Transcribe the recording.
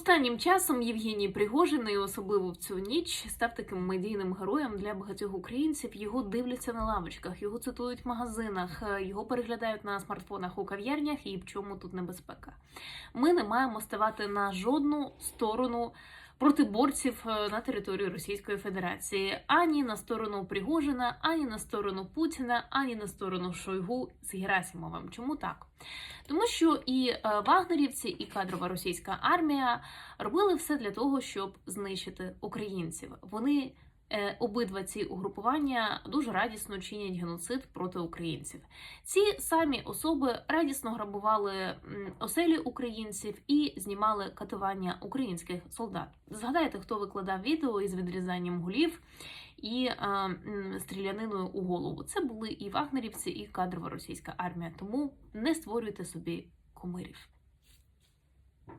Останнім часом Євгеній Пригожин, і особливо в цю ніч, став таким медійним героєм для багатьох українців. Його дивляться на лавочках, його цитують в магазинах, е, його переглядають на смартфонах у кав'ярнях. І в чому тут небезпека? Ми не маємо ставати на жодну сторону протиборців борців на території Російської Федерації ані на сторону Пригожина, ані на сторону Путіна, ані на сторону Шойгу з Герасимовим. Чому так? Тому що і е, вагнерівці, і кадрова російська армія робили все для того, щоб знищити українців. Вони е, обидва ці угрупування дуже радісно чинять геноцид проти українців. Ці самі особи радісно грабували оселі українців і знімали катування українських солдат. Згадайте, хто викладав відео із відрізанням голів і е, стріляниною у голову. Це були і вагнерівці, і кадрова російська армія. Тому не створюйте собі кумирів.